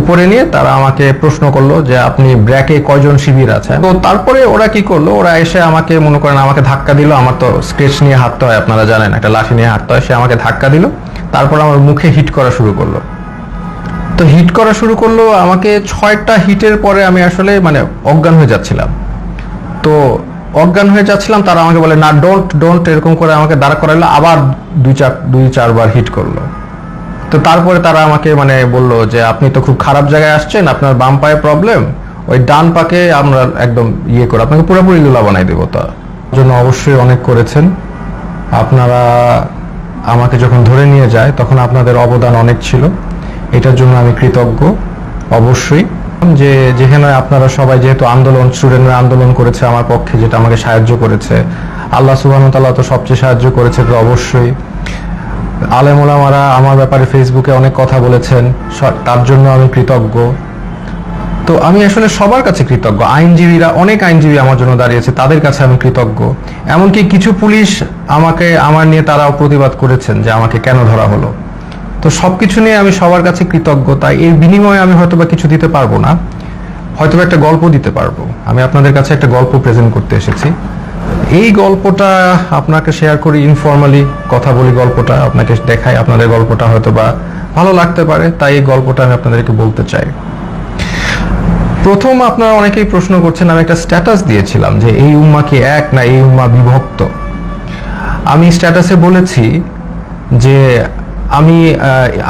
উপরে নিয়ে তারা আমাকে প্রশ্ন করল যে, আপনি ব্র্যাকে কয়জন শিবির আছে তো তারপরে ওরা কি করল? ওরা এসে আমাকে, মনে করেন, আমাকে ধাক্কা দিল। আমার তো স্কেচ নিয়ে হাঁটতে হয়, আপনারা জানেন, একটা লাঠি নিয়ে হাঁটতে হয়, সে আমাকে ধাক্কা দিল। তারপর আমার মুখে হিট করা শুরু করল। তো হিট করা শুরু করল, আমাকে ছয়টা হিটের পরে আমি আসলে মানে অজ্ঞান হয়ে যাচ্ছিলাম। তো অজ্ঞান হয়ে যাচ্ছিলাম, তারা আমাকে বলে, না ডোন্ট ডোন্ট এরকম করে আমাকে দাঁড়া করাইলো আবার দুই চার, দুই চারবার হিট করল। তো তারপরে তারা আমাকে মানে বলল যে, আপনি তো খুব খারাপ জায়গায় আসছেন, আপনার বাম পায়ে প্রবলেম ওই ডান পাকে আমরা একদম ইয়ে করে, আপনাকে পুরোপুরি লুলা বানাই দেবো তা। জন্য অবশ্যই অনেক করেছেন। আপনারা আমাকে যখন ধরে নিয়ে যায়, তখন আপনাদের অবদান অনেক ছিল। এটার জন্য আমি কৃতজ্ঞ, অবশ্যই। যে, যেখানে আপনারা সবাই যেহেতু আন্দোলন স্টুডেন্টরা আন্দোলন করেছে আমার পক্ষে, যেটা আমাকে সাহায্য করেছে। আল্লাহ সুবাহ তো সবচেয়ে সাহায্য করেছে, তো অবশ্যই। আলেম ওলামারা আমার ব্যাপারে ফেসবুকে অনেক কথা বলেছেন। তার জন্য আমি কৃতজ্ঞ। তো আমি আসলে সবার কাছে কৃতজ্ঞ। আইনজীবীরা, অনেক আইনজীবী আমার জন্য দাঁড়িয়েছে, তাদের কাছে আমি কৃতজ্ঞ। এমনকি কিছু পুলিশ আমাকে, আমার নিয়ে তারাও প্রতিবাদ করেছেন যে আমাকে কেন ধরা হলো। তো সবকিছু নিয়ে আমি সবার কাছে কৃতজ্ঞ। তাই এর বিনিময়ে আমি হয়তোবা কিছু দিতে পারব না। হয়তোবা একটা গল্প দিতে পারব। আমি আপনাদের কাছে একটা গল্প প্রেজেন্ট করতে এসেছি। এই গল্পটা আপনাকে শেয়ার করি ইনফর্মালি কথা বলি গল্পটা আপনাকে দেখাই আপনাদের গল্পটা হয়তোবা ভালো লাগতে পারে, তাই এই গল্পটা আমি আপনাদেরকে বলতে চাই। প্রথম আপনারা অনেকেই প্রশ্ন করছেন, আমি একটা স্ট্যাটাস দিয়েছিলাম যে এই উম্মা কি এক না এই উম্মা বিভক্ত? আমি স্ট্যাটাসে বলেছি যে আমি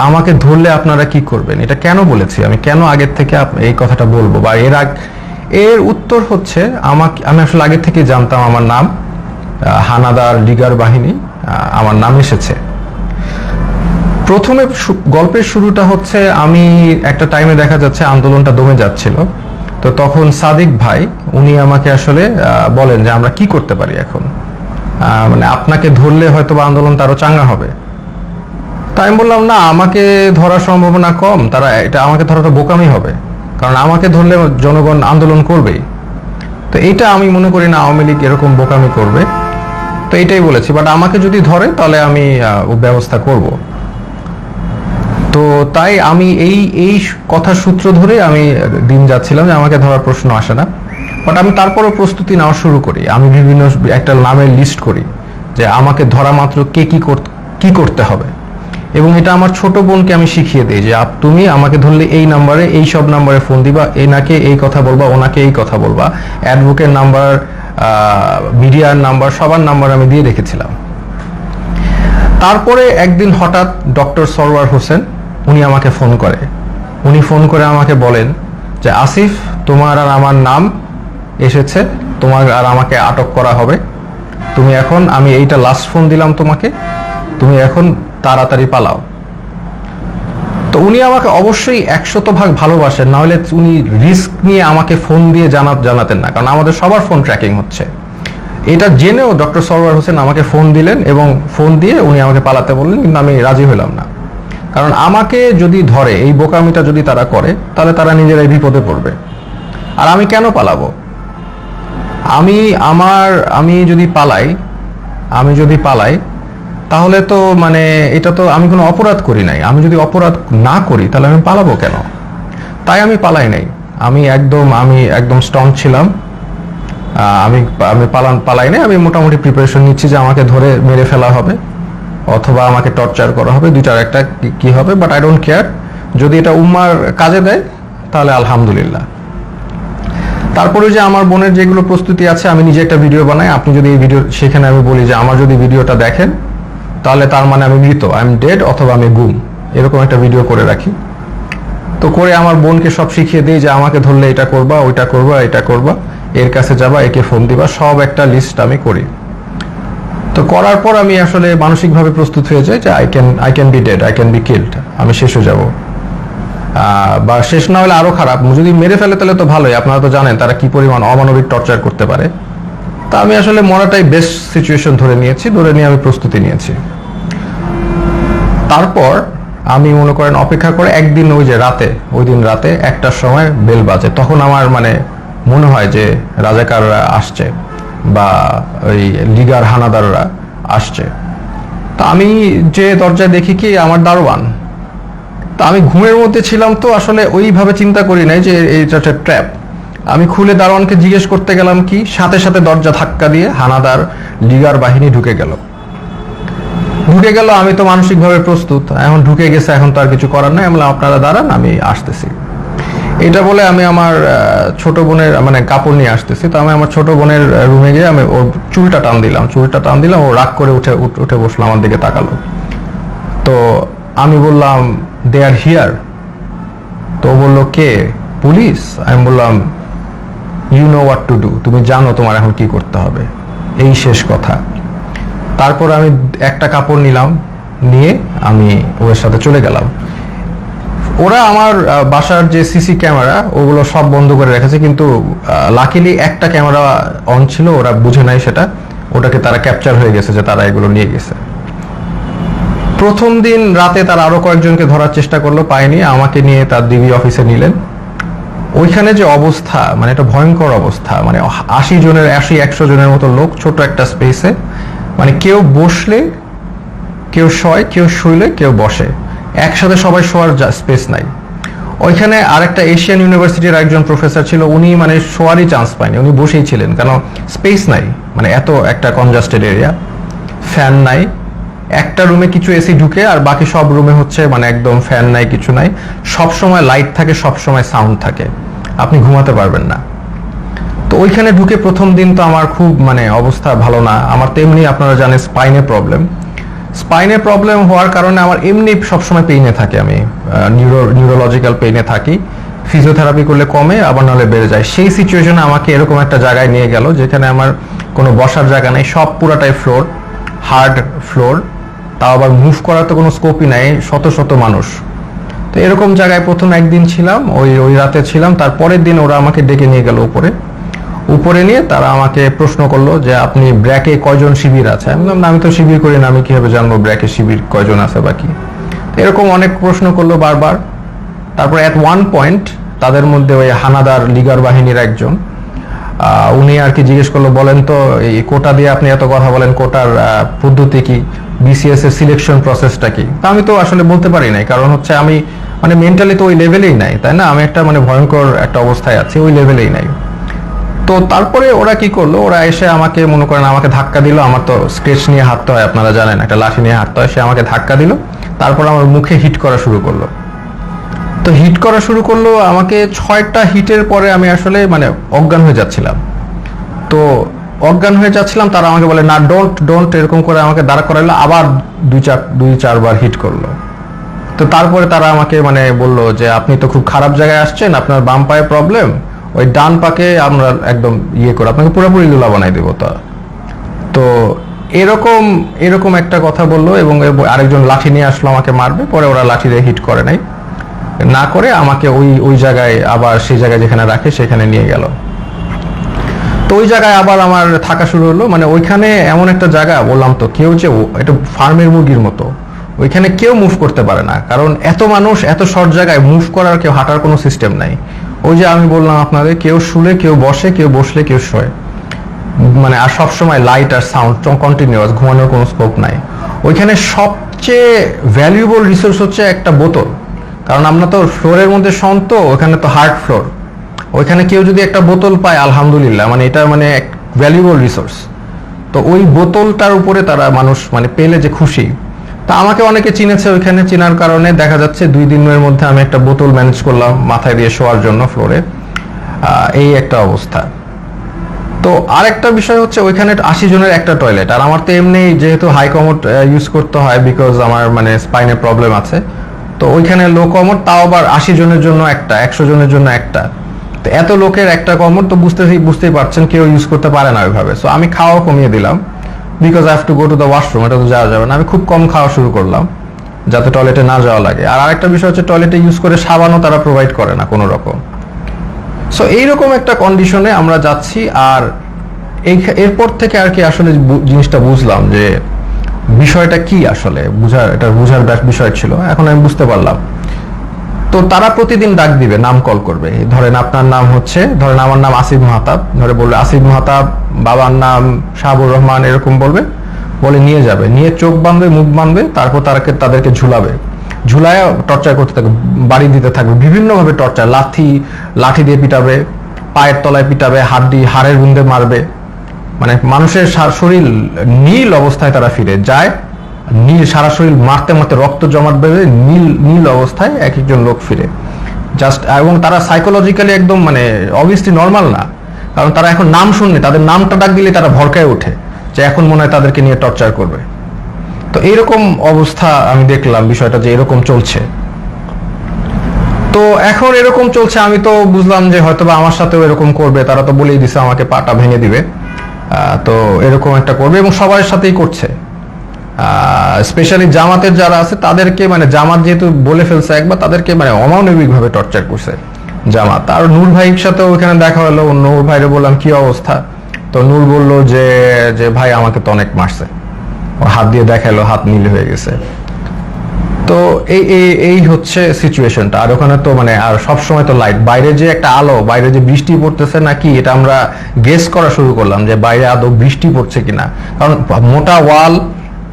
আমাকে ধরলে আপনারা কি করবেন? এটা কেন বলেছি? আমি কেন আগের থেকে এই কথাটা বলব? বা এর আগ এর উত্তর হচ্ছে, আমাকে আমি আসলে আগের থেকে জানতাম আমার নাম হানাদার লিগার বাহিনী আমার নাম এসেছে। প্রথমে গল্পের শুরুটা হচ্ছে, আমি একটা টাইমে দেখা যাচ্ছে আন্দোলনটা দমে যাচ্ছিল। তো তখন সাদিক ভাই, উনি আমাকে আসলে বলেন যে আমরা কি করতে পারি এখন? মানে আপনাকে ধরলে হয়তো বা আন্দোলনটা আরও চাঙ্গা হবে। তাই আমি বললাম, না, আমাকে ধরার সম্ভাবনা কম, তারা, এটা আমাকে ধরাটা বোকামি হবে। কারণ আমাকে ধরলে জনগণ আন্দোলন করবেই। তো এইটা আমি মনে করি না আওয়ামী লীগ এরকম বোকামি করবে। তো এটাই বলেছি বাট আমাকে যদি ধরে, তাহলে আমি ব্যবস্থা করব। তো তাই আমি এই এই কথা সূত্র ধরে আমি দিন যাচ্ছিলাম যে আমাকে ধরার প্রশ্ন আসে না। বাট আমি তারপরও প্রস্তুতি নেওয়া শুরু করি। আমি বিভিন্ন একটা নামের লিস্ট করি যে আমাকে ধরা মাত্র কে কি করতে হবে। এবং এটা আমার ছোট বোনকে আমি শিখিয়ে দিই যে তুমি আমাকে ধরলে এই নাম্বারে, এই সব নাম্বারে ফোন দিবা, এনাকে এই কথা বলবা, ওনাকে এই কথা বলবা। অ্যাডভোকেট নাম্বার মিডিয়ার নাম্বার, সবার নাম্বার আমি দিয়ে রেখেছিলাম। তারপরে একদিন হঠাৎ ডক্টর সরওয়ার হোসেন, উনি আমাকে ফোন করে। উনি ফোন করে আমাকে বলেন যে, আসিফ, তোমার আর আমার নাম এসেছে, তোমার আর আমাকে আটক করা হবে। তুমি এখন, আমি এইটা লাস্ট ফোন দিলাম তোমাকে। তুমি এখন তাড়াতাড়ি পালাও। তো উনি আমাকে অবশ্যই একশত ভাগ ভালোবাসেন, না হলে উনি রিস্ক নিয়ে আমাকে ফোন দিয়ে জানা জানাতেন না, কারণ আমাদের সবার ফোন ট্র্যাকিং হচ্ছে। এটা জেনেও ডক্টর সরওয়ার হোসেন আমাকে ফোন দিলেন এবং ফোন দিয়ে উনি আমাকে পালাতে বললেন, কিন্তু আমি রাজি হলাম না। কারণ আমাকে যদি ধরে, এই বোকামিটা যদি তারা করে, তাহলে তারা নিজেরাই বিপদে পড়বে। আর আমি কেন পালাবো? আমি আমার আমি যদি পালাই, আমি যদি পালাই তাহলে তো মানে এটা তো আমি কোনো অপরাধ করি নাই। আমি যদি অপরাধ না করি, তাহলে আমি পালাবো কেন? তাই আমি পালাই নাই। আমি একদম আমি একদম স্ট্রং ছিলাম। আমি আমি পালান, পালাই নাই। আমি মোটামুটি প্রিপারেশন নিচ্ছি যে আমাকে ধরে মেরে ফেলা হবে অথবা আমাকে টর্চার করা হবে, দুইটার একটা কি- হবে বাট আই ডোন্ট কেয়ার যদি এটা উম্মার কাজে দেয়, তাহলে আলহামদুলিল্লাহ। তারপরে যে আমার বোনের যেগুলো প্রস্তুতি আছে, আমি নিজে একটা ভিডিও বানাই। আপনি যদি এই ভিডিও সেখানে আমি বলি যে, আমার যদি ভিডিওটা দেখেন তাহলে তার মানে আমি মৃত আই এম ডেড অথবা আমি গুম। এরকম একটা ভিডিও করে রাখি। তো করে আমার বোনকে সব শিখিয়ে দিই যে আমাকে ধরলে এটা করবা, ওইটা করবা, এটা করবা, এর কাছে যাবা, একে ফোন দিবা, সব একটা লিস্ট আমি করি। তো করার পর আমি আসলে মানসিকভাবে প্রস্তুত হয়ে যাই যে I can I can be dead I can be killed আমি শেষ হয়ে যাব। বা শেষ না হলে আরও খারাপ। যদি মেরে ফেলে তাহলে তো ভালোই, আপনারা তো জানেন তারা কি পরিমাণ অমানবিক টর্চার করতে পারে। তা আমি আসলে মরাটাই বেস্ট সিচুয়েশন ধরে নিয়েছি, ধরে নিয়ে আমি প্রস্তুতি নিয়েছি। তারপর আমি মনে করেন অপেক্ষা করে একদিন ওই যে রাতে, ওই দিন রাতে একটার সময় বেল বাজে। তখন আমার মানে মনে হয় যে রাজাকাররা আসছে বা ওই লিগার হানাদাররা আসছে। তা আমি যে দরজায় দেখি কি আমার দারোয়ান। তা আমি ঘুমের মধ্যে ছিলাম তো আসলে ওইভাবে চিন্তা করি নাই যে এইটা একটা ট্র্যাপ। আমি খুলে দারোয়ানকে জিজ্ঞেস করতে গেলাম কি, সাথে সাথে দরজা ধাক্কা দিয়ে হানাদার লিগার বাহিনী ঢুকে গেল। ঢুকে গেল, আমি তো মানসিকভাবে প্রস্তুত। এখন ঢুকে গেছে, এখন তো আর কিছু করার নাই। আমি আপনারা দাঁড়ান, আমি আসতেছি। এটা বলে আমি আমার ছোট বোনের মানে কাপড় নিয়ে আসতেছি। তো আমি আমার ছোট বোনের রুমে গিয়ে আমি ওর চুলটা টান দিলাম, চুলটা টান দিলাম, ও রাগ করে উঠে, উঠ- বসল আমার দিকে তাকালো। তো আমি বললাম দে আর হিয়ার তো ও বলল, কে? পুলিশ আমি বললাম you know what to do তুমি জানো তোমার এখন কি করতে হবে। এই শেষ কথা। তারপর আমি একটা কাপড় নিলাম, নিয়ে আমি ওদের সাথে চলে গেলাম। ওরা আমার বাসার যে সিসি ক্যামেরা, ওগুলো সব বন্ধ করে রেখেছে, কিন্তু লাকিলি একটা ক্যামেরা অন ছিল, ওরা বুঝে নাই সেটা। ওটাকে তারা ক্যাপচার হয়ে গেছে যে তারা এগুলো নিয়ে গেছে। প্রথম দিন রাতে তারা আরও কয়েকজনকে ধরার চেষ্টা করল, পায়নি, আমাকে নিয়ে তার ডিবি অফিসে নিলেন। ওইখানে যে অবস্থা মানে একটা ভয়ঙ্কর অবস্থা মানে আশি জনের, আশি, একশো জনের মতো লোক, ছোট একটা স্পেসে মানে কেউ বসলে, কেউ শয়, কেউ শুইলে, কেউ বসে। একসাথে সবাই শোয়ার স্পেস নাই। ওইখানে আরেকটা এশিয়ান ইউনিভার্সিটির একজন প্রফেসর ছিল, উনি মানে শোয়ারই চান্স পায়নি, উনি বসেই ছিলেন। কারণ স্পেস নাই মানে এত একটা কনজাস্টেড এরিয়া ফ্যান নাই। একটা রুমে কিছু এসি ঢুকে আর বাকি সব রুমে হচ্ছে মানে একদম ফ্যান নাই, কিছু নাই। সব সময় লাইট থাকে সব সময় সাউন্ড থাকে। আপনি ঘুমাতে পারবেন না। তো ওইখানে ঢুকে প্রথম দিন তো আমার খুব মানে অবস্থা ভালো না। আমার তেমনি আপনারা জানেন স্পাইনে প্রবলেম স্পাইনে প্রবলেম হওয়ার কারণে আমার এমনি সবসময় পেইনে থাকে আমি। নিউরো নিউরোলজিক্যাল পেইনে থাকি। ফিজিওথেরাপি করলে কমে, আবার নাহলে বেড়ে যায়। সেই সিচুয়েশনে আমাকে এরকম একটা জায়গায় নিয়ে গেল, যেখানে আমার কোনো বসার জায়গা নেই, সব পুরাটাই ফ্লোর হার্ড ফ্লোর তাও আবার মুভ করার তো কোনো স্কোপই নাই, শত শত মানুষ। তো এরকম জায়গায় প্রথম একদিন ছিলাম, ওই ওই রাতে ছিলাম। তারপরের দিন ওরা আমাকে ডেকে নিয়ে গেল উপরে। উপরে নিয়ে তারা আমাকে প্রশ্ন করল যে আপনি ব্র্যাকে কয়জন শিবির আছে? আমি বললাম "না, আমি তো শিবির করি না আমি কীভাবে জানব ব্র্যাকে শিবির কয়জন আছে বাকি এরকম অনেক প্রশ্ন করল বারবার। তারপর অ্যাট ওয়ান পয়েন্ট তাদের মধ্যে ওই হানাদার লিগার বাহিনীর একজন উনি আর কি জিজ্ঞেস করল বলেন তো এই কোটা দিয়ে আপনি এত কথা বলেন কোটার পদ্ধতি কি? বিসিএস এর সিলেকশন প্রসেসটা কি? তা আমি তো আসলে বলতে পারি নাই কারণ হচ্ছে আমি মানে মেন্টালি তো ওই লেভেলেই নাই তাই না? আমি একটা মানে ভয়ঙ্কর একটা অবস্থায় আছি ওই লেভেলেই নাই। তো তারপরে ওরা কি করল? ওরা এসে আমাকে, মনে করেন, আমাকে ধাক্কা দিল। আমার তো স্কেচ নিয়ে হাঁটতে হয়, আপনারা জানেন, একটা লাঠি নিয়ে হাঁটতে হয়, সে আমাকে ধাক্কা দিল। তারপর আমার মুখে হিট করা শুরু করল। তো হিট করা শুরু করল, আমাকে ছয়টা হিটের পরে আমি আসলে মানে অজ্ঞান হয়ে যাচ্ছিলাম। তো অজ্ঞান হয়ে যাচ্ছিলাম, তারা আমাকে বলে, না ডোন্ট ডোন্ট এরকম করে আমাকে দাঁড় করাইলো, আবার দুই চার, দুই চারবার হিট করল। তো তারপরে তারা আমাকে মানে বলল যে, আপনি তো খুব খারাপ জায়গায় আসছেন, আপনার বাম পায়ে প্রবলেম ওই ডান পাকে আমরা একদম ইয়ে করে, আপনাকে পুরোপুরি লুলা বানাই দেবো তা। তো এরকম এরকম একটা কথা বলল এবং আরেকজন লাঠি নিয়ে আসলো আমাকে মারবে, পরে ওরা লাঠি দিয়ে হিট করে নাই। না করে আমাকে ওই ওই জায়গায় আবার সেই জায়গায় যেখানে রাখে সেখানে নিয়ে গেল। তো ওই জায়গায় আবার আমার থাকা শুরু হলো মানে ওইখানে এমন একটা জায়গা, বললাম তো কেউ যে এটা ফার্মের মুরগির মতো। ওইখানে কেউ মুভ করতে পারে না, কারণ এত মানুষ, এত শর্ট জায়গায় মুভ করার কেউ হাঁটার কোনো সিস্টেম নাই। ওই যে আমি বললাম আপনাদের, কেউ শুলে, কেউ বসে, কেউ বসলে কেউ শোয়। মানে আর সব সময় লাইট আর সাউন্ড কন্টিনিউয়াস ঘুমানোর কোনো স্কোপ নাই। ওইখানে সবচেয়ে ভ্যালুয়েবল রিসোর্স হচ্ছে একটা বোতল। কারণ আমরা তো ফ্লোরের মধ্যে শন তো, ওখানে তো হার্ড ফ্লোর ওইখানে কেউ যদি একটা বোতল পায়, আলহামদুলিল্লাহ মানে এটা মানে ভ্যালুয়েবল রিসোর্স তো ওই বোতলটার উপরে তারা মানুষ মানে পেলে যে খুশি তা আমাকে অনেকে চিনেছে ওইখানে, চেনার কারণে। দেখা যাচ্ছে দুই দিনের মধ্যে আমি একটা বোতল ম্যানেজ করলাম মাথায় দিয়ে শোয়ার জন্য ফ্লোরে। এই একটা অবস্থা। তো আরেকটা বিষয় হচ্ছে ওইখানে আশি জনের একটা টয়লেট। আর আমার তো এমনি যেহেতু হাই কমোড ইউজ করতে হয় বিকজ আমার মানে স্পাইনের প্রবলেম আছে। তো ওইখানে লো কমোড তাও আবার আশি জনের জন্য একটা, একশো জনের জন্য একটা। তো এত লোকের একটা কমোড তো বুঝতে বুঝতেই পারছেন, কেউ ইউজ করতে পারে না ওইভাবে। সো আমি খাওয়া কমিয়ে দিলাম। Because I have to go to the washroom এটা তো যাওয়া যাবে না। আমি খুব কম খাওয়া শুরু করলাম, যাতে টয়লেটে না যাওয়া লাগে। আর আরেকটা বিষয় হচ্ছে টয়লেটে ইউজ করে সাবানও তারা প্রোভাইড করে না কোনো রকম। সো এইরকম একটা কন্ডিশনে আমরা যাচ্ছি, আর এই এরপর থেকে আর কি আসলে জিনিসটা বুঝলাম যে বিষয়টা কি আসলে। বুঝার এটা বুঝার বিষয় ছিল। এখন আমি বুঝতে পারলাম। তো তারা প্রতিদিন ডাক দিবে, নাম কল করবে। ধরেন আপনার নাম হচ্ছে, ধরেন আমার নাম আসিফ মাহতাব। ধরে বলবে, আসিফ মাহতাব, বাবার নাম শাহাবুর রহমান, এরকম বলবে। বলে নিয়ে যাবে। নিয়ে চোখ বাঁধবে, মুখ বাঁধবে, তারপর তারাকে, তাদেরকে ঝুলাবে। ঝুলায় টর্চার করতে থাকবে, বাড়ি দিতে থাকবে। বিভিন্নভাবে টর্চার। লাঠি লাঠি দিয়ে পিটাবে, পায়ের তলায় পিটাবে, হাড্ডি, হাড়ের বুন্দে মারবে। মানে মানুষের শরীর নীল অবস্থায় তারা ফিরে যায়। নীল সারা শরীর মারতে মারতে রক্ত জমাট বেঁধে নীল নীল অবস্থায় এক একজন লোক ফিরে। জাস্ট এবং তারা সাইকোলজিক্যালি একদম মানে অবভিয়াসলি নর্মাল না। কারণ তারা এখন নাম শুনলে, তাদের নামটা ডাক দিলে তারা ভরকায় ওঠে যে এখন মনে হয় তাদেরকে নিয়ে টর্চার করবে। তো এইরকম অবস্থা আমি দেখলাম বিষয়টা যে এরকম চলছে। তো এখন এরকম চলছে, আমি তো বুঝলাম যে হয়তো বা আমার সাথেও এরকম করবে, তারা তো বলেই দিছে আমাকে পাটা ভেঙে দিবে। তো এরকম একটা করবে এবং সবার সাথেই করছে। স্পেশালি জামাতের যারা আছে, তাদেরকে মানে জামাত যেহেতু বলে ফেলছে একবার, তাদেরকে মানে অমানবিক ভাবে টর্চার করছে জামাত। আর নূর ভাইয়ের সাথেও ওখানে দেখা হলো, নূর ভাইরে বললাম, কি অবস্থা? তো নূর বলল যে যে ভাই আমাকে তো অনেক মারছে। হাত দিয়ে দেখাল হাত নীল হয়ে গেছে। তো এই এই হচ্ছে সিচুয়েশনটা আর ওখানে তো মানে আর সব সময় তো লাইট বাইরে যে একটা আলো, বাইরে যে বৃষ্টি পড়তেছে নাকি, এটা আমরা গেস করা শুরু করলাম যে বাইরে আদৌ বৃষ্টি পড়ছে কিনা। কারণ মোটা ওয়াল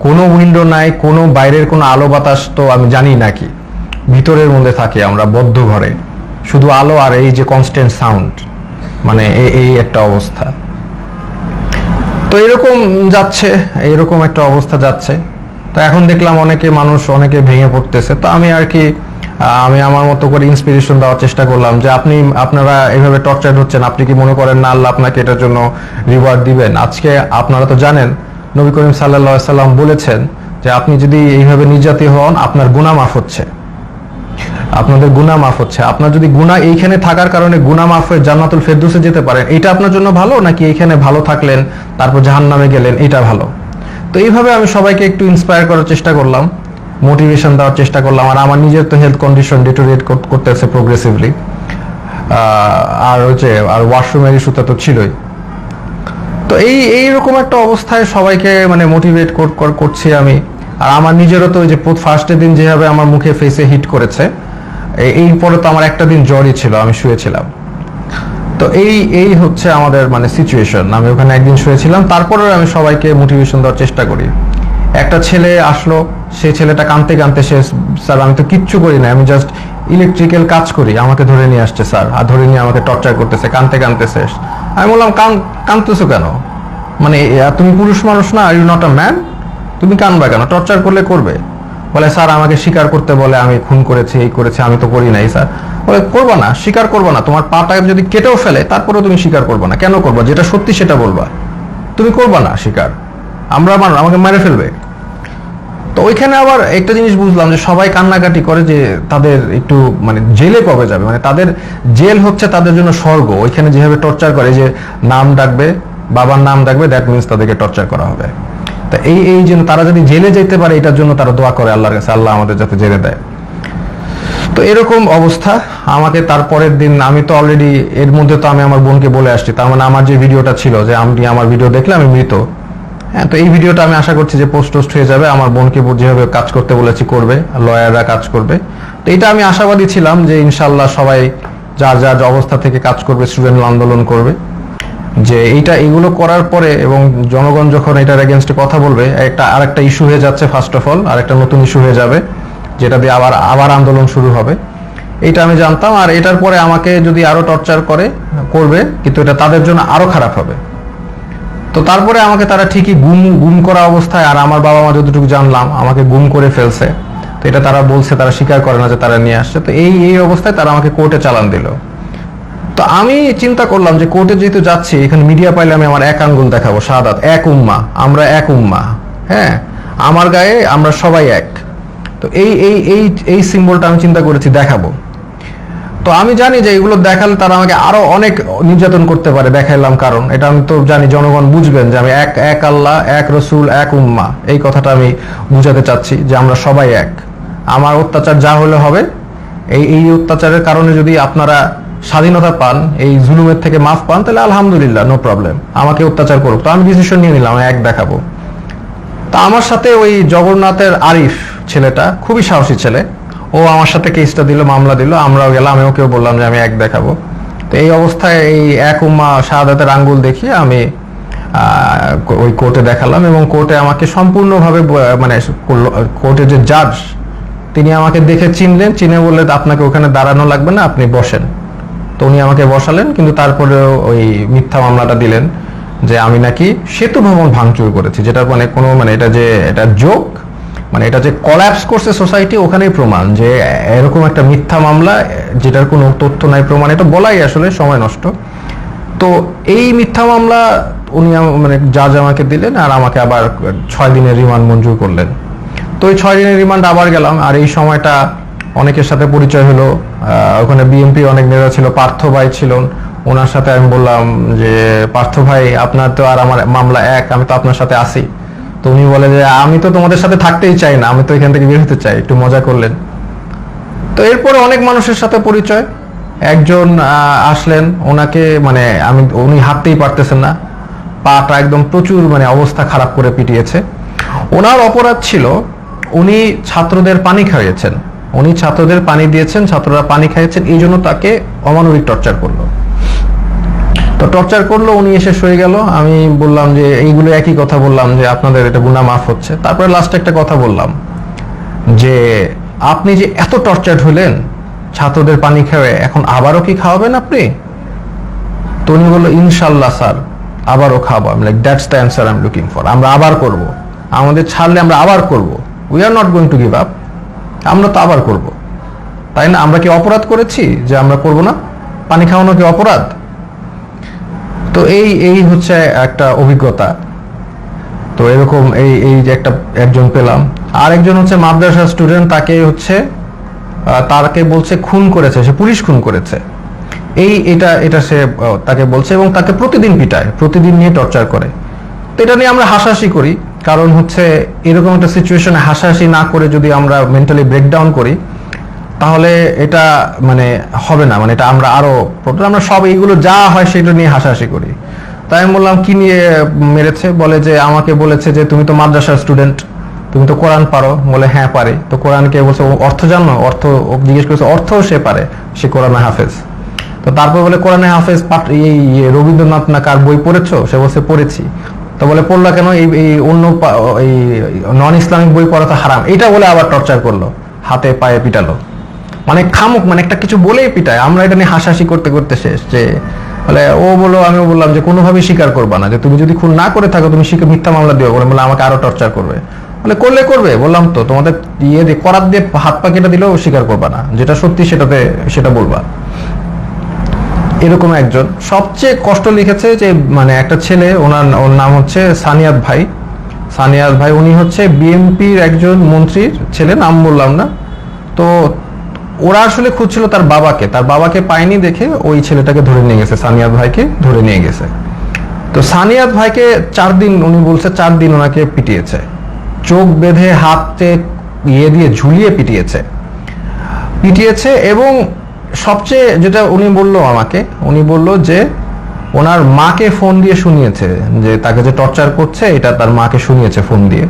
কোনো উইন্ডো নাই, কোনো বাইরের কোনো আলো বাতাস তো আমি জানি নাকি ভিতরের মধ্যে থাকি আমরা, বদ্ধ ঘরে। শুধু আলো আর এই যে কনস্ট্যান্ট সাউন্ড মানে এই একটা অবস্থা। তো এরকম যাচ্ছে, এরকম একটা অবস্থা যাচ্ছে। তো এখন দেখলাম অনেকে মানুষ, অনেকে ভেঙে পড়তেছে। তো আমি আর কি আমি আমার মতো করে ইন্সপিরেশন দেওয়ার চেষ্টা করলাম যে আপনি, আপনারা এভাবে টর্চার হচ্ছেন, আপনি কি মনে করেন না আল্লাহ আপনাকে এটার জন্য রিওয়ার্ড দিবেন? আজকে আপনারা তো জানেন নবী করিম সাল্লাহ সাল্লাম বলেছেন যে আপনি যদি এইভাবে নির্যাতিত হন, আপনার গুনাহ মাফ হচ্ছে। আপনাদের গুনাহ মাফ হচ্ছে। আপনার যদি গুনাহ এইখানে থাকার কারণে গুনাহ মাফ হয়ে জান্নাতুল ফেরদুসে যেতে পারেন, এটা আপনার জন্য ভালো নাকি এইখানে ভালো থাকলেন, তারপর জাহান্নামে গেলেন, এটা ভালো? তো এইভাবে আমি সবাইকে একটু ইন্সপায়ার করার চেষ্টা করলাম মোটিভেশন দেওয়ার চেষ্টা করলাম, আর আমার নিজের তো হেলথ কন্ডিশন ডিটোরিয়েট করতেছে প্রোগ্রেসিভলি আর হচ্ছে, আর ওয়াশরুমের ইস্যুটা তো ছিলই। তো এই এইরকম একটা অবস্থায় সবাইকে মানে মোটিভেট করছি আমি। আর আমার নিজেরও তো ওই যে ফার্স্টের দিন যেভাবে আমার মুখে ফেসে হিট করেছে এই- পরে তো আমার একটা দিন জ্বরই ছিল, আমি শুয়েছিলাম। তো এই এই হচ্ছে আমাদের মানে সিচুয়েশন আমি ওখানে একদিন শুয়েছিলাম তারপরে আমি সবাইকে মোটিভেশন দেওয়ার চেষ্টা করি। একটা ছেলে আসলো সেই ছেলেটা কানতে কানতে সে, স্যার, আমি তো কিচ্ছু করি না, আমি জাস্ট ইলেকট্রিক্যাল কাজ করি, আমাকে ধরে নিয়ে আসছে স্যার, আর ধরে নিয়ে আমাকে টর্চার করতেছে, কানতে কানতে শেষ। আমি বললাম, কান, কানতেছো কেন? মানে তুমি পুরুষ মানুষ না, are you not a man তুমি কানবা কেন? টর্চার করলে করবে? বলে, স্যার, আমাকে স্বীকার করতে বলে, আমি খুন করেছি, এই করেছি, আমি তো করি নাই, স্যার। বলে, করবা না স্বীকার করবা না, তোমার পাটা যদি কেটেও ফেলে, তারপরেও তুমি স্বীকার করবা না। কেন করবা? যেটা সত্যি সেটা বলবা। তুমি করবা না স্বীকার আমরা মান আমাকে মেরে ফেলবে। তো ওইখানে আবার একটা জিনিস বুঝলাম যে সবাই কান্নাকাটি করে যে তাদের একটু মানে জেলে কবে যাবে? মানে তাদের জেল হচ্ছে তাদের জন্য স্বর্গ। ওইখানে যেভাবে টর্চার করে যে নাম ডাকবে, বাবার নাম ডাকবে দ্যাট মিনস তাদেরকে টর্চার করা হবে। তা এই এই জন্য তারা যদি জেলে যেতে পারে, এটার জন্য তারা দোয়া করে আল্লাহর কাছে, আল্লাহ আমাদের যাতে জেলে দেয়। তো এরকম অবস্থা। আমাকে তারপরের দিন, আমি তো অলরেডি এর মধ্যে তো আমি আমার বোনকে বলে আসছি। তার মানে আমার যে ভিডিওটা ছিল, যে আমি আমার ভিডিও দেখলে আমি মৃত। হ্যাঁ তো এই ভিডিওটা আমি আশা করছি যে পোস্ট টোস্ট হয়ে যাবে। আমার বোনকে যেভাবে কাজ করতে বলেছি, করবে। লয়াররা কাজ করবে। তো এটা আমি আশাবাদী ছিলাম যে ইনশাল্লাহ সবাই যার যার অবস্থা থেকে কাজ করবে স্টুডেন্ট আন্দোলন করবে। যে এইটা, এগুলো করার পরে এবং জনগণ যখন এটার এগেনস্টে কথা বলবে, একটা, আরেকটা ইস্যু হয়ে যাচ্ছে ফার্স্ট অফ অল আরেকটা নতুন ইস্যু হয়ে যাবে, যেটা দিয়ে আবার আবার আন্দোলন শুরু হবে। এটা আমি জানতাম। আর এটার পরে আমাকে যদি আরও টর্চার করে, করবে, কিন্তু এটা তাদের জন্য আরও খারাপ হবে। তো তারপরে আমাকে তারা ঠিকই গুম গুম করা অবস্থায় আর আমার বাবা মা যতটুকু জানলাম, আমাকে গুম করে ফেলছে। তো এটা তারা বলছে, তারা স্বীকার করে না যে তারা নিয়ে আসছে। তো এই এই অবস্থায় তারা আমাকে কোর্টে চালান দিল। তো আমি চিন্তা করলাম যে কোর্টে যেহেতু যাচ্ছি, এখানে মিডিয়া পাইলে আমি আমার এক আঙ্গুল দেখাবো, সাদাত, এক উম্মা, আমরা এক উম্মা হ্যাঁ? আমার গায়ে আমরা সবাই এক। তো এই এই এই এই সিম্বলটা আমি চিন্তা করেছি দেখাবো। তো আমি জানি যে এগুলো দেখালে তারা আমাকে আরও অনেক নির্যাতন করতে পারে, দেখাইলাম কারণ। এটা আমি তো জানি, জনগণ বুঝবেন যে আমি এক এক আল্লাহ, এক রসুল, এক উম্মা। এই কথাটা আমি বুঝাতে চাচ্ছি যে আমরা সবাই এক। আমার অত্যাচার যা হলে হবে, এই এই অত্যাচারের কারণে যদি আপনারা স্বাধীনতা পান, এই জুলুমের থেকে মাফ পান, তাহলে আলহামদুলিল্লাহ নো প্রবলেম আমাকে অত্যাচার করুক। তো আমি ডিসিশন নিয়ে নিলাম এক দেখাবো। তা আমার সাথে ওই জগন্নাথের আরিফ ছেলেটা, খুবই সাহসী ছেলে। ও আমার সাথে কেসটা দিল, মামলা দিল, আমরাও গেলাম আমি ওকেও বললাম যে আমি এক দেখাবো। তো এই অবস্থায় এই এক উম্মা শাহাদাতের আঙ্গুল দেখিয়ে আমি ওই কোর্টে দেখালাম এবং কোর্টে আমাকে সম্পূর্ণভাবে মানে কোর্টে যে জাজ তিনি আমাকে দেখে চিনলেন, চিনে বললেন, আপনাকে ওখানে দাঁড়ানো লাগবে না, আপনি বসেন। তো উনি আমাকে বসালেন, কিন্তু তারপরেও ওই মিথ্যা মামলাটা দিলেন যে আমি নাকি সেতু ভবন ভাঙচুর করেছি যেটা মানে কোনো মানে এটা যে, এটা যোগ মানে এটা যে কলাপস করছে সোসাইটি ওখানেই প্রমাণ যে এরকম একটা মিথ্যা মামলা, যেটার কোনো তথ্য নাই, প্রমাণ, এটা বলাই আসলে সময় নষ্ট। তো এই মিথ্যা মামলা উনি মানে জাজ আমাকে দিলেন, আর আমাকে আবার ছয় দিনের রিমান্ড মঞ্জুর করলেন। তো এই ছয় দিনের রিমান্ড আবার গেলাম, আর এই সময়টা অনেকের সাথে পরিচয় হলো। ওখানে বিএনপি অনেক নেতা ছিল, পার্থ ভাই ছিলেন। ওনার সাথে আমি বললাম যে, পার্থ ভাই, আপনার তো আর আমার মামলা এক, আমি তো আপনার সাথে আসি তো উনি বলে যে, আমি তো তোমাদের সাথে থাকতেই চাই না, আমি তো এখান থেকে বের হতে চাই, একটু মজা করলেন। তো এরপরে অনেক মানুষের সাথে পরিচয়। একজন আসলেন, ওনাকে মানে আমি, উনি হাঁটতেই পারতেছেন না। পাটা একদম প্রচুর মানে অবস্থা খারাপ করে পিটিয়েছে। ওনার অপরাধ ছিল, উনি ছাত্রদের পানি খাইয়েছেন। উনি ছাত্রদের পানি দিয়েছেন, ছাত্ররা পানি খাইয়েছেন, এই জন্য তাকে অমানবিক টর্চার করল। তো টর্চার করল, উনি এসে শুয়ে গেল। আমি বললাম যে, এইগুলো একই কথা বললাম যে, আপনাদের এটা গুনা মাফ হচ্ছে। তারপরে লাস্টে একটা কথা বললাম যে, আপনি যে এত টর্চার্ড হলেন, ছাত্রদের পানি খেয়ে এখন আবারও কি খাওয়াবেন আপনি? তো উনি বলল ইনশাল্লাহ স্যার, আবারও খাওয়াবো। আমি like that's the answer I am looking for আমরা আবার করব। আমাদের ছাড়লে আমরা আবার করব। We are not going to give up আমরা তো আবার করব। তাই না? আমরা কি অপরাধ করেছি যে আমরা করব না? পানি খাওয়ানো কি অপরাধ? তো এই এই হচ্ছে একটা অভিজ্ঞতা। তো এরকম এই এই যে একটা একজন পেলাম। আর একজন হচ্ছে মাদ্রাসা স্টুডেন্ট তাকে হচ্ছে তাকে বলছে খুন করেছে, সে পুলিশ খুন করেছে। এই, এটা এটা সে তাকে বলছে এবং তাকে প্রতিদিন পিটায়, প্রতিদিন নিয়ে টর্চার করে। তো এটা নিয়ে আমরা হাসাহাসি করি, কারণ হচ্ছে এরকম একটা সিচুয়েশনে হাসাহাসি না করে যদি আমরা মেন্টালি ব্রেকডাউন করি তাহলে এটা মানে হবে না মানে এটা আমরা আরও আমরা সব এইগুলো যা হয় সেগুলো নিয়ে হাসাহাসি করি। তাই আমি বললাম, কি নিয়ে মেরেছে? বলে যে আমাকে বলেছে যে, তুমি তো মাদ্রাসার স্টুডেন্ট তুমি তো কোরআন পারো। বলে হ্যাঁ পারি। তো কোরআনকে বলছে, "ও অর্থ জানো? অর্থ জিজ্ঞেস করেছে, অর্থও সে পারে, সে কোরআনে হাফেজ। তো তারপর বলে, কোরআনে হাফেজ এই রবীন্দ্রনাথ না কার বই পড়েছো? সে বলছে, পড়েছি। তো বলে, পড়লা কেন? এই এই অন্য এই নন ইসলামিক বই পড়া তো হারাম। এটা বলে আবার টর্চার করল, হাতে পায়ে পিটালো। মানে খামুক মানে একটা কিছু বলেই পিটায়। আমরা এটা নিয়ে হাসাহাসি করতে করতে শেষ, যে বলে, ও বলল, আমিও বললাম যে কোনোভাবেই স্বীকার করবা না, যে তুমি যদি খুন না করে থাকো, তুমি মিথ্যা মামলা দিও বলে বলে, আমাকে আরও টর্চার করবে। বলে, করলে করবে, বললাম তো, তোমাদের ইয়ে দিয়ে, করাত দিয়ে হাত পা কেটে দিলেও স্বীকার করবা না, যেটা সত্যি সেটাতে, সেটা বলবা। এরকম একজন। সবচেয়ে কষ্ট লিখেছে যে মানে একটা ছেলে, ওনার, ওর নাম হচ্ছে সানিয়াত ভাই। সানিয়াত ভাই, উনি হচ্ছে বিএনপির একজন মন্ত্রীর ছেলে, নাম বললাম না। তো ওরা আসলে খুঁজছিল তার বাবাকে তার বাবাকে পায়নি দেখে ওই ছেলেটাকে ধরে নিয়ে গেছে সানিয়াত ভাইকে ধরে নিয়ে গেছে তো সানিয়াত ভাইকে চার দিন উনি বলছে চার দিন ওনাকে পিটিয়েছে চোখ বেঁধে হাতে ইয়ে দিয়ে ঝুলিয়ে পিটিয়েছে পিটিয়েছে এবং সবচেয়ে যেটা উনি বলল আমাকে উনি বলল যে ওনার মাকে ফোন দিয়ে শুনিয়েছে যে তাকে যে টর্চার করছে এটা তার মাকে শুনিয়েছে ফোন দিয়ে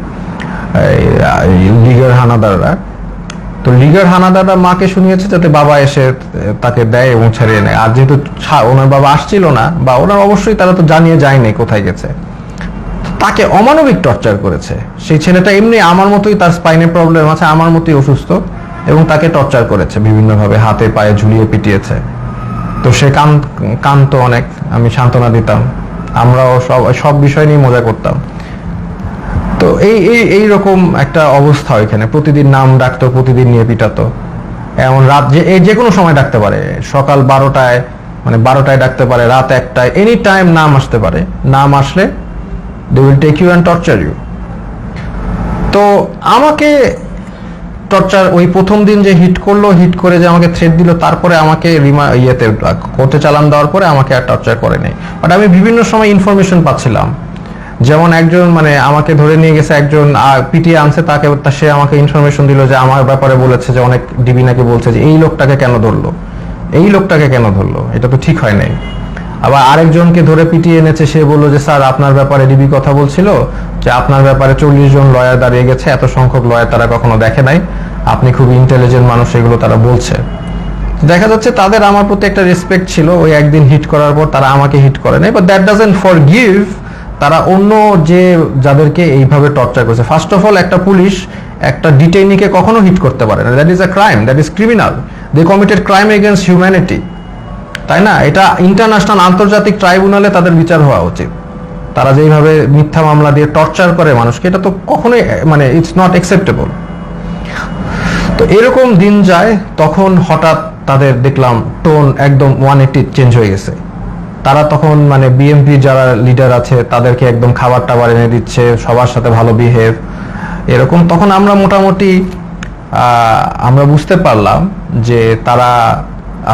এই হানাদাররা তো লিগার হানাদাররা মাকে শুনিয়েছে যাতে বাবা এসে তাকে দেয় এবং ছাড়িয়ে নেয়। আর যেহেতু ওনার বাবা আসছিল না, বা ওনার অবশ্যই তারা তো জানিয়ে যায়নি কোথায় গেছে। তাকে অমানবিক টর্চার করেছে। সেই ছেলেটা এমনি আমার মতোই তার স্পাইনে প্রবলেম আছে, আমার মতোই অসুস্থ, এবং তাকে টর্চার করেছে, বিভিন্নভাবে হাতে পায়ে ঝুলিয়ে পিটিয়েছে। তো সে কান, কান্ত অনেক, আমি সান্ত্বনা দিতাম। আমরাও সব সব বিষয় নিয়ে মজা করতাম। এই এই এই রকম একটা অবস্থা এখানে প্রতিদিন নাম ডাকতো, প্রতিদিন নিয়ে পিটাতো। এমন রাত যে যে কোনো সময় ডাকতে পারে। সকাল বারোটায় মানে বারোটায় ডাকতে পারে, রাত একটায় এনি টাইম নাম আসতে পারে। নাম আসলে they will take you and torture you তো আমাকে টর্চার ওই প্রথম দিন যে হিট করল হিট করে যে আমাকে থ্রেট দিল, তারপরে আমাকে রিমা, ইয়েতে কোর্টে চালান দেওয়ার পরে আমাকে আর টর্চার করে নেই। বাট আমি বিভিন্ন সময় ইনফরমেশন পাচ্ছিলাম। যেমন একজন মানে আমাকে ধরে নিয়ে গেছে, একজন পিটিয়ে আনছে, তাকে সে আমাকে ইনফরমেশন দিল যে আমার ব্যাপারে বলেছে যে অনেক ডিবি নাকি বলছে যে এই লোকটাকে কেন ধরলো? এই লোকটাকে কেন ধরলো? এটা তো ঠিক হয় নাই। আবার আরেকজনকে ধরে পিটিয়ে এনেছে, সে বলল যে, স্যার, আপনার ব্যাপারে ডিবি কথা বলছিল যে আপনার ব্যাপারে চল্লিশ জন লয়ার দাঁড়িয়ে গেছে, এত সংখ্যক লয়ার তারা কখনো দেখে নাই। আপনি খুব ইন্টেলিজেন্ট মানুষ, এগুলো তারা বলছে। দেখা যাচ্ছে তাদের আমার প্রতি একটা রেসপেক্ট ছিল, ওই একদিন হিট করার পর তারা আমাকে হিট করে নাই but that doesn't forgive তারা অন্য যে যাদেরকে এইভাবে টর্চার করেছে ফার্স্ট অফ অল একটা পুলিশ একটা ডিটেইনিকে কখনো হিট করতে পারে না। That is a crime that is criminal they committed crime against humanity তাই না? এটা ইন্টারন্যাশনাল আন্তর্জাতিক ট্রাইব্যুনালে তাদের বিচার হওয়া উচিত। তারা যেইভাবে মিথ্যা মামলা দিয়ে টর্চার করে মানুষকে, এটা তো কখনোই মানে ইটস নট অ্যাকসেপ্টেবল তো এরকম দিন যায়, তখন হঠাৎ তাদের দেখলাম টোন একদম ওয়ান এইটি চেঞ্জ হয়ে গেছে। তারা তখন মানে বিএমপি যারা লিডার আছে, তাদেরকে একদম খাবার টাবার এনে দিচ্ছে, সবার সাথে ভালো বিহেভ এরকম তখন আমরা মোটামুটি আমরা বুঝতে পারলাম যে তারা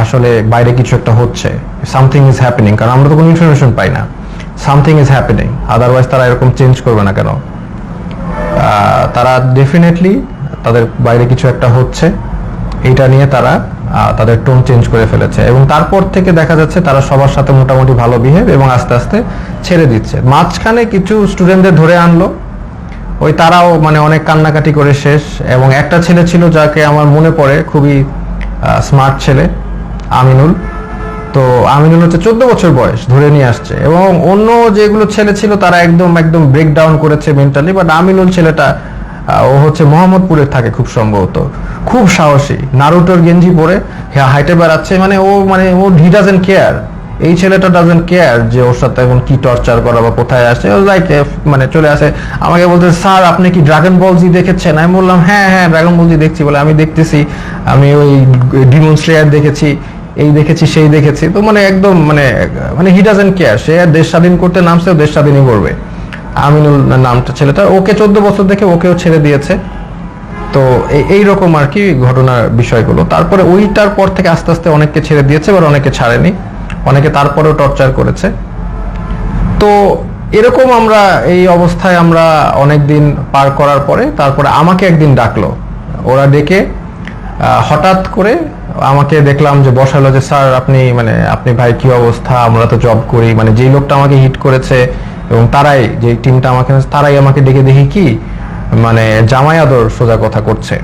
আসলে বাইরে কিছু একটা হচ্ছে। সামথিং ইজ হ্যাপেনিং কারণ আমরা তো কোনো ইনফরমেশন পাই না। সামথিং ইজ হ্যাপেনিং আদারওয়াইজ তারা এরকম চেঞ্জ করবে না কেন? তারা ডেফিনেটলি তাদের বাইরে কিছু একটা হচ্ছে। এটা নিয়ে তারা তাদের টোন চেঞ্জ করে ফেলেছে। এবং তারপর থেকে দেখা যাচ্ছে তারা সবার সাথে মোটামুটি ভালো বিহেভ এবং আস্তে আস্তে ছেড়ে দিচ্ছে। মাঝখানে কিছু স্টুডেন্টদের ধরে আনলো। ওই তারাও মানে অনেক কান্নাকাটি করে শেষ। এবং একটা ছেলে ছিল যাকে আমার মনে পড়ে খুবই স্মার্ট ছেলে, আমিনুল। তো আমিনুল হচ্ছে চোদ্দ বছর বয়স, ধরে নিয়ে আসছে। এবং অন্য যেগুলো ছেলে ছিল তারা একদম একদম ব্রেক ডাউন করেছে মেন্টালি বাট আমিনুল ছেলেটা ও হচ্ছে মোহাম্মদপুরে থাকে খুব সম্ভবত। খুব সাহসী। নারুটোর গেঞ্জি পরে হাইটে বেড়াচ্ছে মানে ও মানে ও হি ডাজেন্ট কেয়ার এই ছেলেটা ডাজেন্ট কেয়ার যে ওর সাথে এখন কি টর্চার করা বা কোথায় আসে ও লাইক মানে চলে আসে। আমাকে বলতে স্যার, আপনি কি ড্রাগন বল জি দেখেছেন? আমি বললাম হ্যাঁ হ্যাঁ ড্রাগন বল জি দেখছি বলে আমি দেখতেছি। আমি ওই ডিমন স্লেয়ার দেখেছি, এই দেখেছি, সেই দেখেছি। তো মানে একদম মানে মানে হি ডাজেন্ট কেয়ার সে দেশ স্বাধীন করতে নামছে দেশ স্বাধীনই করবে। আমিনুল নামটা ছেলেটা, ওকে চোদ্দ বছর দেখে ওকেও ছেড়ে দিয়েছে। তো এই- এই রকম আর কি ঘটনার বিষয়গুলো। তারপরে ওইটার পর থেকে আস্তে আস্তে অনেককে ছেড়ে দিয়েছে, এবার অনেকে ছাড়েনি। অনেকে তারপরেও টর্চার করেছে। তো এরকম আমরা এই অবস্থায় আমরা অনেক দিন পার করার পরে তারপরে আমাকে একদিন ডাকলো। ওরা ডেকে হঠাৎ করে আমাকে দেখলাম যে বসালো যে, স্যার, আপনি মানে আপনি ভাই, কি অবস্থা? আমরা তো জব করি। মানে যেই লোকটা আমাকে হিট করেছে এবং তারাই যে টিমটা আমাকে, তারাই আমাকে ডেকে দেখি কি মানে জামাই আদর সোজা কথা করছে।